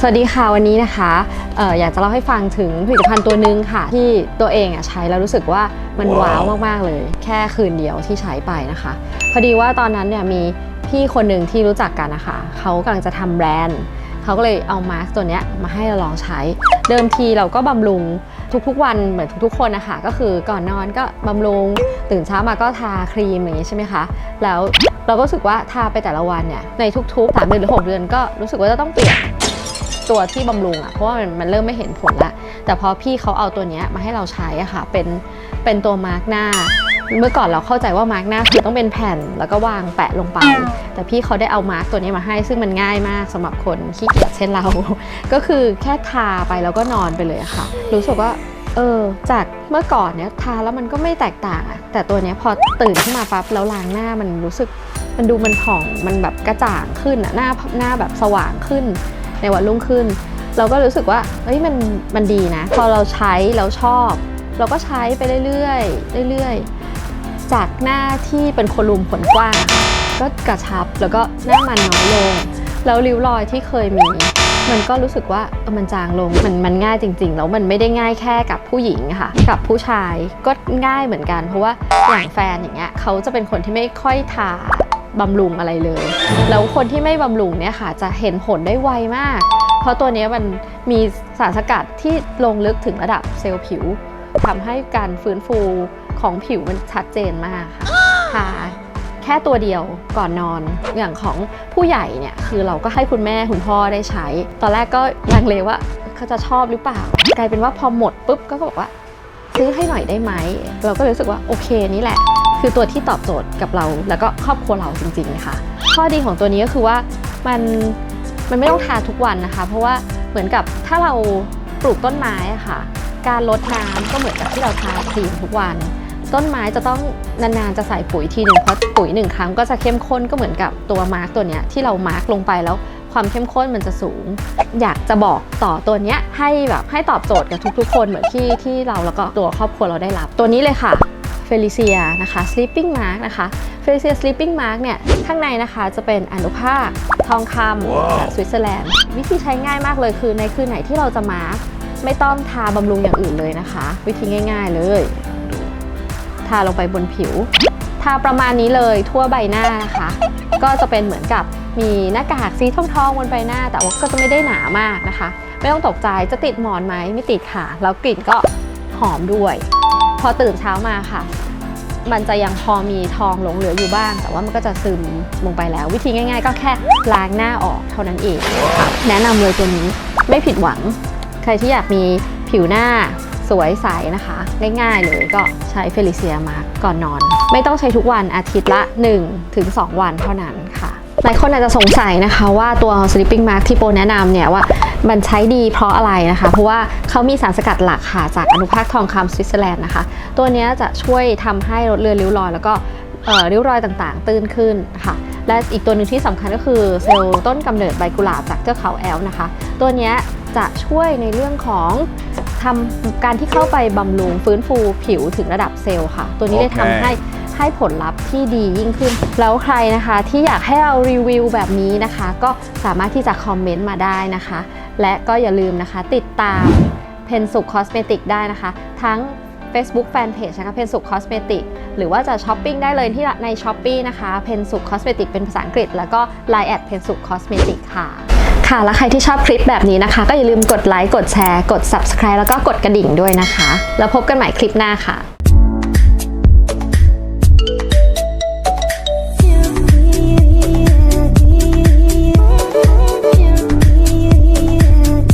สวัสดีค่ะวันนี้นะคะเอออยากจะเล่าให้ฟังถึงผลิตภัณฑ์ตัวหนึ่งค่ะ ที่ตัวเองอะใช้แล้วรู้สึกว่ามันว้าวมากๆเลย แค่คืนเดียวที่ใช้ไปนะคะ พอดีว่าตอนนั้นเนี่ยมีพี่คนหนึ่งที่รู้จักกันนะคะเขากำลังจะทำแบรนด์เขาก็เลยเอามาร์กตัวเนี้ยมาให้เราลองใช้ เดิมทีเราก็บำรุงทุกๆวันเหมือนทุกๆคนนะคะก็คือก่อนนอนก็บำรุงตื่นเช้ามาก็ทาครีมอย่างนี้ใช่ไหมคะแล้วเราก็รู้สึกว่าทาไปแต่ละวันเนี่ยในทุกๆ3เดือนหรือ 6 เดือนก็รู้สึกว่าจะต้องเปลี่ยน ตัวที่บำรุงอะ่ะเพราะว่ามันมันเริ่มไม่เห็นผลละแต่พอพี่เขาเอาตัวเนี้ยมาให้เราใช้อะค่ะเป็นเป็นตัวมาร์กหน้า เมื่อก่อนเราเข้าใจว่ามาร์กหน้าคือต้องเป็นแผ่นแล้วก็วางแปะลงไป แต่พี่เขาได้เอามาร์กตัวนี้มาให้ ซึ่งมันง่ายมากสำหรับคนขี้เกียจเช่นเรา ก็คือแค่ทาไปแล้วก็นอนไปเลยอะค่ะ รู้สึกว่าเออจากเมื่อก่อนเนี้ยทาแล้วมันก็ไม่แตกต่างอะแต่ตัวเนี้ยพอตื่นขึ้นมาปั๊บแล้วล้างหน้ามันรู้สึกมันดูมันผ่องมันแบบกระจ่างขึ้นอะหน้าหน้าแบบสว่างขึ้น ในวันรุ่งขึ้น เราก็รู้สึกว่าเฮ้ยมันมันดีนะ พอเราใช้แล้วชอบ เราก็ใช้ไปเรื่อยๆเรื่อยๆ จากหน้าที่เป็นคนรุมขนกว้าง ก็กระชับแล้วก็หน้ามันน้อยลง แล้วริ้วรอยที่เคยมี มันก็รู้สึกว่ามันจางลงมันมันง่ายจริง ๆ แล้วมันไม่ได้ง่ายแค่กับผู้หญิงค่ะกับผู้ชายก็ง่ายเหมือนกัน เพราะว่าอย่างแฟนอย่างเงี้ยเขาจะเป็นคนที่ไม่ค่อยทา บำรุงอะไรเลย แล้วคนที่ไม่บำรุงเนี่ยค่ะจะเห็นผลได้ไวมาก เพราะตัวเนี้ยมันมีสารสกัดที่ลงลึกถึงระดับเซลล์ผิวทำให้การฟื้นฟูของผิวมันชัดเจนมากค่ะทาแค่ตัวเดียวก่อนนอน อย่างของผู้ใหญ่เนี่ยคือเราก็ให้คุณแม่คุณพ่อได้ใช้ ตอนแรกก็ลังเลว่าเขาจะชอบหรือเปล่า กลายเป็นว่าพอหมดปุ๊บก็บอกว่า ซื้อให้หน่อยได้ไหม เราก็เลยรู้สึกว่าโอเคนี่แหละ คือตัวที่ตอบโจทย์กับเรา แล้วก็ครอบครัวเราจริงๆค่ะ ข้อดีของตัวนี้ก็คือว่ามันมันไม่ต้องทาทุกวันนะคะ เพราะว่าเหมือนกับถ้าเราปลูกต้นไม้อะค่ะ การลดน้ำก็เหมือนกับที่เราทาครีมทุกวัน ต้นไม้จะต้องนานๆจะใส่ปุ๋ยทีหนึ่งเพราะปุ๋ยหนึ่งครั้งก็จะเข้มข้นก็เหมือนกับตัวมาร์กตัวเนี้ยที่เรามาร์กลงไปแล้วความเข้มข้นมันจะสูง อยากจะบอกต่อตัวเนี้ยให้แบบให้ตอบโจทย์กับทุกๆ คนเหมือนที่ที่เราแล้วก็ตัวครอบครัวเราได้รับตัวนี้เลยค่ะ เฟลิเซียนะคะ sleeping mask นะคะเฟลิเซีย sleeping mask เนี่ย ข้างในนะคะจะเป็นอนุภาคทองคำจากสวิตเซอร์แลนด์ วิธีใช้ง่ายมากเลยคือในคืนไหนที่เราจะมาร์กไม่ต้องทาบำรุงอย่างอื่นเลยนะคะ วิธีง่าย ๆเลย ทาลงไปบนผิว ทาประมาณนี้เลยทั่วใบหน้านะคะ ก็จะเป็นเหมือนกับมีหน้ากากสีทองๆบนใบหน้า แต่ว่าก็จะไม่ได้หนามากนะคะ ไม่ต้องตกใจจะติดหมอนไหมไม่ติดค่ะ แล้วกลิ่นก็หอมด้วย พอตื่นเช้ามาค่ะ มันจะยังพอมีทองหลงเหลืออยู่บ้าง แต่ว่ามันก็จะซึมลงไปแล้ว วิธีง่าย ๆ ก็แค่ล้างหน้าออกเท่านั้นเองค่ะแนะนำเลยตัวนี้ไม่ผิดหวัง ใครที่อยากมีผิวหน้าสวยใสนะคะ ง่ายๆเลยก็ใช้เฟลิเซียมาก่อนนอน ไม่ต้องใช้ทุกวันอาทิตย์ละ 1-2ถึง2วันเท่านั้นค่ะ หลายคนอาจจะสงสัยนะคะว่าตัว sleeping mask ที่โปรแนะนำเนี่ยว่ามันใช้ดีเพราะอะไรนะคะ เพราะว่าเขามีสารสกัดหลักค่ะ จากอนุภาคทองคำสวิตเซอร์แลนด์นะคะ ตัวนี้จะช่วยทำให้ลดเลือนริ้วรอย แล้วก็ริ้วรอยต่างๆ ตื้นขึ้นค่ะ และอีกตัวหนึ่งที่สำคัญก็คือเซลล์ต้นกำเนิดใบกุหลาบจากเทือกเขาแอลนะคะ ตัวนี้จะช่วยในเรื่องของทำการที่เข้าไปบำรุงฟื้นฟูผิวถึงระดับเซลล์ค่ะ ตัวนี้ได้ทำให้ ให้ผลลัพธ์ที่ดียิ่งขึ้น แล้วใครนะคะที่อยากให้เรารีวิวแบบนี้นะคะ ก็สามารถที่จะคอมเมนต์มาได้นะคะ และก็อย่าลืมนะคะ ติดตามเพนสุกคอสเมติกได้นะคะ ทั้ง Facebook Fanpage นะคะเพนสุกคอสเมติกหรือว่าจะช้อปปิ้งได้เลยที่ใน s h อ p e e นะคะเพนสุกคอสเมติกเป็นภาษาอังกฤษ แล้วก็ Line แอดเพนสุกคอสเมติกค่ะค่ะ แล้วใครที่ชอบคลิปแบบนี้นะคะ ก็อย่าลืมกดไลค์ กดแชร์ กด Subscribe แล้วก็กดกระดิ่งด้วยนะคะ แล้วพบกันใหม่คลิปหน้าค่ะ